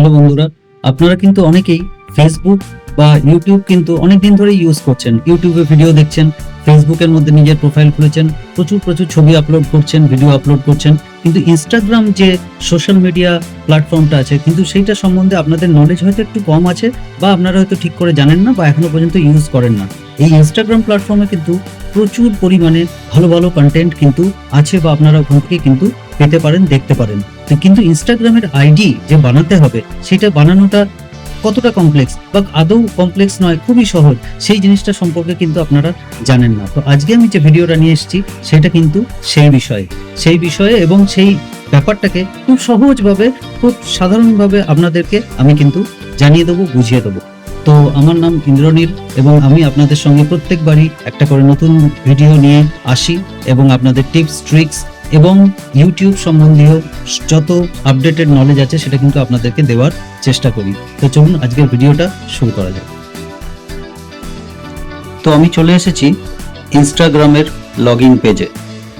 Hello বন্ধুরা, আপনারা কিন্তু অনেকেই ফেসবুক বা ইউটিউব কিন্তু অনেক দিন ধরে ইউজ করছেন ইউটিউবে ভিডিও দেখছেন ফেসবুকের মধ্যে নিজের প্রোফাইল খুলেছেন, প্রচুর প্রচুর ছবি আপলোড করছেন ভিডিও আপলোড করছেন। কিন্তু ইনস্টাগ্রাম যে সোশ্যাল মিডিয়া প্ল্যাটফর্মটা আছে, কিন্তু সেইটা সম্বন্ধে আপনাদের নলেজ হয়তো একটু কম আছে বা আপনারা হয়তো ঠিক করে জানেন না বা এখনও পর্যন্ত ইউজ করেন না। এই ইনস্টাগ্রাম প্ল্যাটফর্মে কিন্তু প্রচুর পরিমাণে ভালো ভালো কন্টেন্ট কিন্তু আছে বা আপনারা ওখান থেকে কিন্তু পেতে পারেন, দেখতে পারেন। কিন্তু ইনস্টাগ্রামের আইডি যে বানাতে হবে, সেটা বানানোটা কতটা কমপ্লেক্স বা আদৌ কমপ্লেক্স নয়, খুবই সহজ। সেই জিনিসটা সম্পর্কে কিন্তু আপনারা জানেন না। তো আজকে আমি যে ভিডিওটা নিয়ে এসেছি, সেটা কিন্তু সেই বিষয়ে। সেই বিষয়ে এবং সেই ব্যাপারটাকে খুব সহজভাবে, খুব সাধারণভাবে আপনাদেরকে আমি কিন্তু জানিয়ে দেবো, বুঝিয়ে দেবো। তো আমার নাম ইন্দ্রনীল এবং আমি আপনাদের সঙ্গে প্রত্যেকবারই একটা করে নতুন ভিডিও নিয়ে আসি এবং আপনাদের টিপস, ট্রিক্স এবং ইউটিউব সম্বন্ধীয় যত আপডেটেড নলেজ আছে, সেটা কিন্তু আপনাদেরকে দেওয়ার চেষ্টা করি। তো চলুন আজকের ভিডিওটা শুরু করা যাক। তো আমি চলে এসেছি ইনস্টাগ্রামের লগ ইন পেজে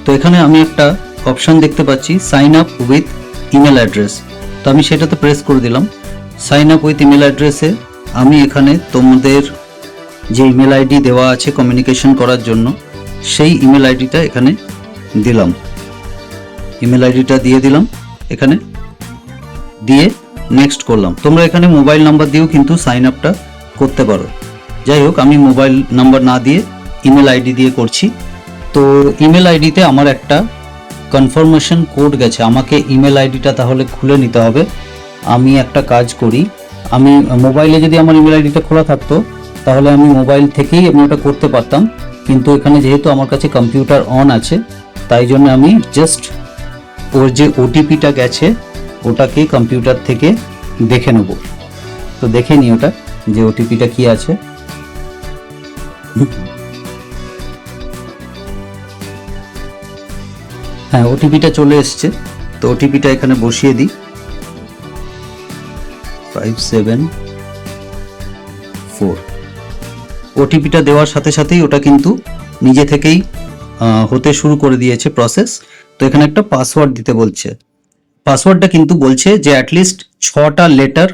তো এখানে আমি একটা অপশন দেখতে পাচ্ছি sign up with email address তো আমি সেটাতে প্রেস করে দিলাম। সাইন আপ উইথ ইমেল অ্যাড্রেসে আমি এখানে তোমাদের যে ইমেল আইডি দেওয়া আছে কমিউনিকেশন করার জন্য, সেই ইমেল আইডিটা এখানে দিলাম। ইমেল আইডিটা দিয়ে দিলাম, এখানে। দিয়ে নেক্সট করলাম। তোমরা এখানে মোবাইল নাম্বার দিয়েও কিন্তু সাইন আপটা করতে পারো। যাই হোক, আমি মোবাইল নাম্বার না দিয়ে ইমেল আইডি দিয়ে করছি। তো ইমেল আইডিতে আমার একটা কনফার্মেশন কোড গেছে। আমাকে ইমেল আইডিটা তাহলে খুলে নিতে হবে। আমি একটা কাজ করি। আমি মোবাইলে যদি আমার ইমেল আইডিটা খোলা থাকতো, তাহলে আমি মোবাইল থেকেই আমি ওটা করতে পারতাম। কিন্তু এখানে যেহেতু আমার কাছে কম্পিউটার অন আছে, তাই জন্য আমি জাস্ট ওর যে ওটিপিটা গেছে ওটাকে কম্পিউটার থেকে দেখে নেব। তো দেখে নি ওটা, যে ওটিপিটা কি আছে। হ্যাঁ ওটিপিটা চলে এসছে। তো ওটিপিটা এখানে বসিয়ে দিই। ফাইভ সেভেন ফোর ওটিপিটা দেওয়ার সাথে সাথেই ওটা কিন্তু নিজে থেকেই হতে শুরু করে দিয়েছে প্রসেস তো এখানে একটা পাসওয়ার্ড দিতে বলছে। পাসওয়ার্ডটা কিন্তু বলছে যে অ্যাটলিস্ট ছটা লেটার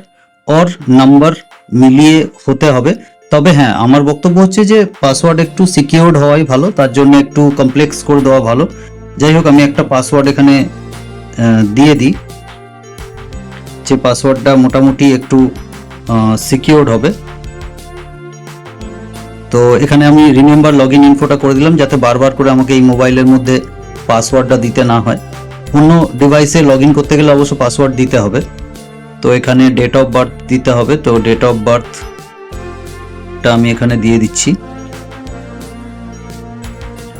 অর নাম্বার মিলিয়ে হতে হবে। তবে হ্যাঁ আমার বক্তব্য হচ্ছে যে পাসওয়ার্ড একটু সিকিউরড হওয়াই ভালো, তার জন্য একটু কমপ্লেক্স করে দেওয়া ভালো। যাই হোক, আমি একটা পাসওয়ার্ড এখানে দিয়ে দিই যে পাসওয়ার্ডটা মোটামুটি একটু সিকিউরড হবে। তো এখানে আমি রিমেম্বার লগ ইন ইনফোটা করে দিলাম, যাতে বারবার করে আমাকে এই মোবাইলের মধ্যে পাসওয়ার্ডটা দিতে না হয়। অন্য ডিভাইসে লগ করতে গেলে অবশ্য পাসওয়ার্ড দিতে হবে। তো এখানে ডেট অফ বার্থ দিতে হবে। তো ডেট অফ বার্থটা আমি এখানে দিয়ে দিচ্ছি।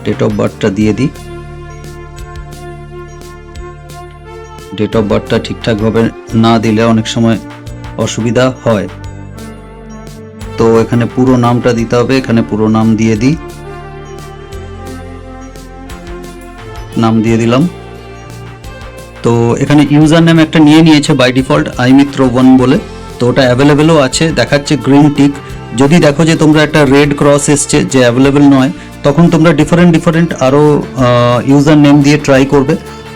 ডেট অফ বার্থটা দিয়ে দিই। ডেট অফ বার্থটা ঠিকঠাকভাবে না দিলে অনেক সময় অসুবিধা হয়। তো এখানে পুরো নামটা দিতে হবে। এখানে পুরো নাম দিয়ে দিই। নাম দিয়ে দিলাম। তো এখানে ইউজার নেম একটা নিয়ে নিয়েছে by default I Mitra one বলে। তো ওটা অ্যাভেলেবেলও আছে, দেখাচ্ছে গ্রিন টিক যদি দেখো যে তোমরা একটা রেড ক্রস এসছে, যে অ্যাভেলেবেল নয়, তখন তোমরা ডিফারেন্ট ডিফারেন্ট আরও ইউজার নেম দিয়ে ট্রাই করবে।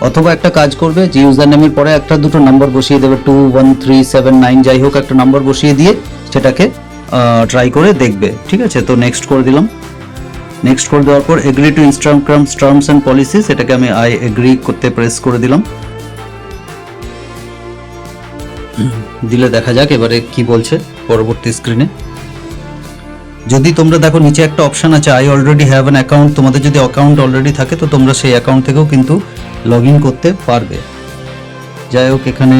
অথবা একটা কাজ করবে, যে ইউজার নেমের পরে একটা দুটো নাম্বার বসিয়ে দেবে two one three seven nine যাই হোক, একটা নাম্বার বসিয়ে দিয়ে সেটাকে ট্রাই করে দেখবে। ঠিক আছে? তো নেক্সট করে দিলাম। নেক্সট করে দেওয়ার পর agree to Instagram terms and policies এটাকে আমি আই এগ্রি করতে প্রেস করে দিলাম। দিলে দেখা যাক এবারে কি বলছে পরবর্তী স্ক্রিনে যদি তোমরা দেখো নিচে একটা অপশন আছে I already have an account তোমাদের যদি অ্যাকাউন্ট অলরেডি থাকে, তো তোমরা সেই অ্যাকাউন্ট থেকেও কিন্তু লগ করতে পারবে। যাই হোক, এখানে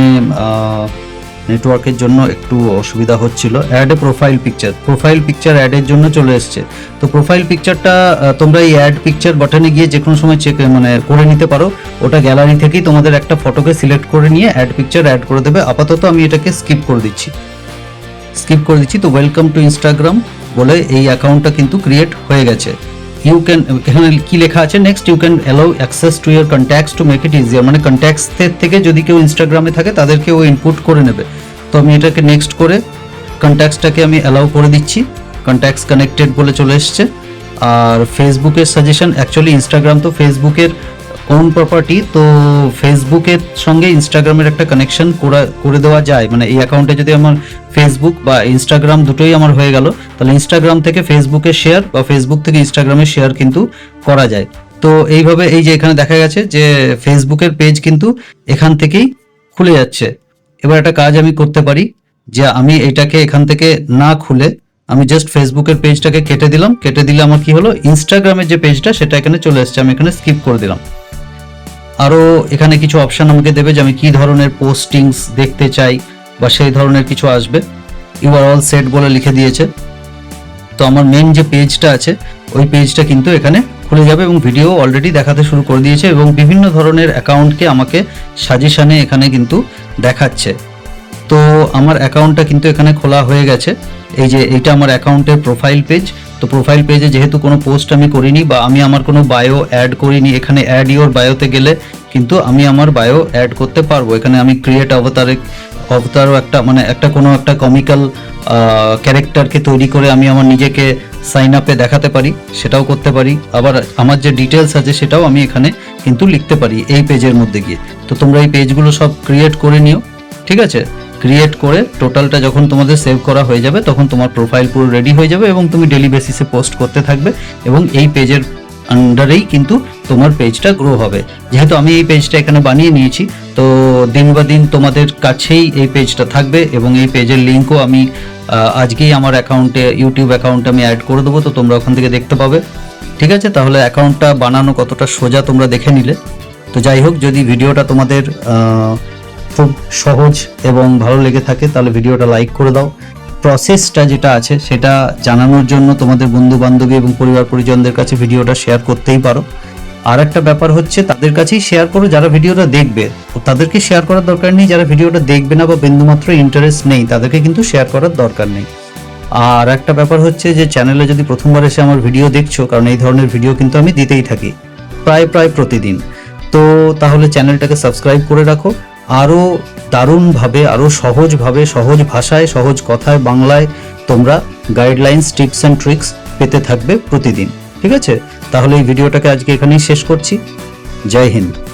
নেটওয়ার্কের জন্য একটু অসুবিধা হচ্ছিল। Add profile picture profile picture অ্যাডের জন্য চলে এসছে। তো প্রোফাইল পিকচারটা তোমরা এই অ্যাড পিকচার বাটনে গিয়ে যে কোনো সময় চেক মানে করে নিতে পারো। ওটা গ্যালারি থেকেই তোমাদের একটা ফটোকে সিলেক্ট করে নিয়ে অ্যাড পিকচার অ্যাড করে দেবে। আপাতত আমি এটাকে স্কিপ করে দিচ্ছি। স্কিপ করে দিচ্ছি। তো ওয়েলকাম টু ইনস্টাগ্রাম বলে এই অ্যাকাউন্টটা কিন্তু ক্রিয়েট হয়ে গেছে। ইউ ক্যান এখানে কি লেখা আছে? Next you can allow access to your contacts to make it easier মানে কন্ট্যাক্টসের থেকে যদি কেউ ইনস্টাগ্রামে থাকে, তাদেরকে ও ইনপুট করে নেবে। তো আমি এটাকে নেক্সট করে কন্ট্যাক্টসটাকে আমি অ্যালাউ করে দিচ্ছি। কন্ট্যাক্টস কানেক্টেড বলে চলে এসছে। আর ফেসবুকের সাজেশন অ্যাকচুয়ালি ইনস্টাগ্রাম তো ফেসবুকের ওন প্রপার্টি তো ফেসবুকের সঙ্গে ইনস্টাগ্রামের একটা কানেকশন করে দেওয়া যায়। মানে এই অ্যাকাউন্টে যদি আমার ফেসবুক বা ইনস্টাগ্রাম দুটোই আমার হয়ে গেল, তাহলে ইনস্টাগ্রাম থেকে ফেসবুকে শেয়ার বা ফেসবুক থেকে ইনস্টাগ্রামে শেয়ার কিন্তু করা যায়। তো এইভাবে এই যে এখানে দেখা গেছে যে ফেসবুকের পেজ কিন্তু এখান থেকেই খুলে যাচ্ছে। এবার একটা কাজ আমি করতে পারি, যে আমি এটাকে এখান থেকে না খুলে আমি জাস্ট ফেসবুকের পেজটাকে কেটে দিলাম। কেটে দিলে আমার কি হলো? ইনস্টাগ্রামের যে পেজটা সেটা এখানে চলে এসেছে। আমি এখানে স্কিপ করে দিলাম। আরও এখানে কিছু অপশন আমাকে দেবে যে আমি কী ধরনের পোস্টিংস দেখতে চাই বা সেই ধরনের কিছু আসবে। ইউ আর অল সেট বলে লিখে দিয়েছে। তো আমার মেন যে পেজটা আছে, ওই পেজটা কিন্তু এখানে খুলে যাবে এবং ভিডিও অলরেডি দেখাতে শুরু করে দিয়েছে এবং বিভিন্ন ধরনের অ্যাকাউন্টকে আমাকে সাজেশানে এখানে কিন্তু দেখাচ্ছে। তো আমার অ্যাকাউন্টটা কিন্তু এখানে খোলা হয়ে গেছে। এই যে, এইটা আমার অ্যাকাউন্টের প্রোফাইল পেজ তো প্রোফাইল পেজে যেহেতু কোনো পোস্ট আমি করিনি বা আমি আমার কোনো বায়ো অ্যাড করিনি, এখানে অ্যাড ইওর বায়োতে গেলে কিন্তু আমি আমার বায়ো অ্যাড করতে পারব। এখানে আমি ক্রিয়েট অবতারে অবতারও একটা মানে একটা কোনো একটা কমিক্যাল ক্যারেক্টারকে তৈরি করে আমি আমার নিজেকে সাইন আপে দেখাতে পারি, সেটাও করতে পারি। আবার আমার যে ডিটেলস আছে সেটাও আমি এখানে কিন্তু লিখতে পারি এই পেজের মধ্যে গিয়ে। তো তোমরা এই পেজগুলো সব ক্রিয়েট করে নিও, ঠিক আছে? ক্রিয়েট করে টোটালটা যখন তোমাদের সেভ করা হয়ে যাবে, তখন তোমার প্রোফাইল পুরো রেডি হয়ে যাবে এবং তুমি ডেলি বেসিসে পোস্ট করতে থাকবে এবং এই পেজের আন্ডারেই কিন্তু তোমার পেজটা গ্রো হবে। যেহেতু আমি এই পেজটা এখানে বানিয়ে নিয়েছি, তো দিন বা দিন তোমাদের কাছেই এই পেজটা থাকবে এবং এই পেজের লিঙ্কও আমি আজকেই আমার অ্যাকাউন্টে ইউটিউব অ্যাকাউন্টে আমি অ্যাড করে দেবো, তো তোমরা ওখান থেকে দেখতে পাবে। ঠিক আছে? তাহলে অ্যাকাউন্টটা বানানো কতটা সোজা তোমরা দেখে নিলে। তো যাই হোক, যদি ভিডিওটা তোমাদের খুব সহজ এবং ভালো লেগে থাকে, তাহলে ভিডিওটা লাইক করে দাও। প্রসেসটা যেটা আছে, সেটা জানানোর জন্য তোমাদের বন্ধু বান্ধবী এবং পরিবার পরিজনদের কাছে ভিডিওটা শেয়ার করতেই পারো। আর একটা ব্যাপার হচ্ছে, তাদের কাছেই শেয়ার করো যারা ভিডিওটা দেখবে। তাদেরকে শেয়ার করার দরকার নেই, যারা ভিডিওটা দেখবে না বা বিন্দুমাত্র ইন্টারেস্ট নেই, তাদেরকে কিন্তু শেয়ার করার দরকার নেই। আর একটা ব্যাপার হচ্ছে যে চ্যানেলে যদি প্রথমবার এসে আমার ভিডিও দেখছ, কারণ এই ধরনের ভিডিও কিন্তু আমি দিতেই থাকি, প্রায় প্রায় প্রতিদিন। তো তাহলে চ্যানেলটাকে সাবস্ক্রাইব করে রাখো আরও দারুণভাবে আরও সহজভাবে, সহজ ভাষায়, সহজ কথায় বাংলায় তোমরা গাইডলাইন্স টিপস অ্যান্ড ট্রিক্স পেতে থাকবে প্রতিদিন। ঠিক আছে? তাহলে এই ভিডিওটাকে আজকে এখানেই শেষ করছি। জয় হিন্দ।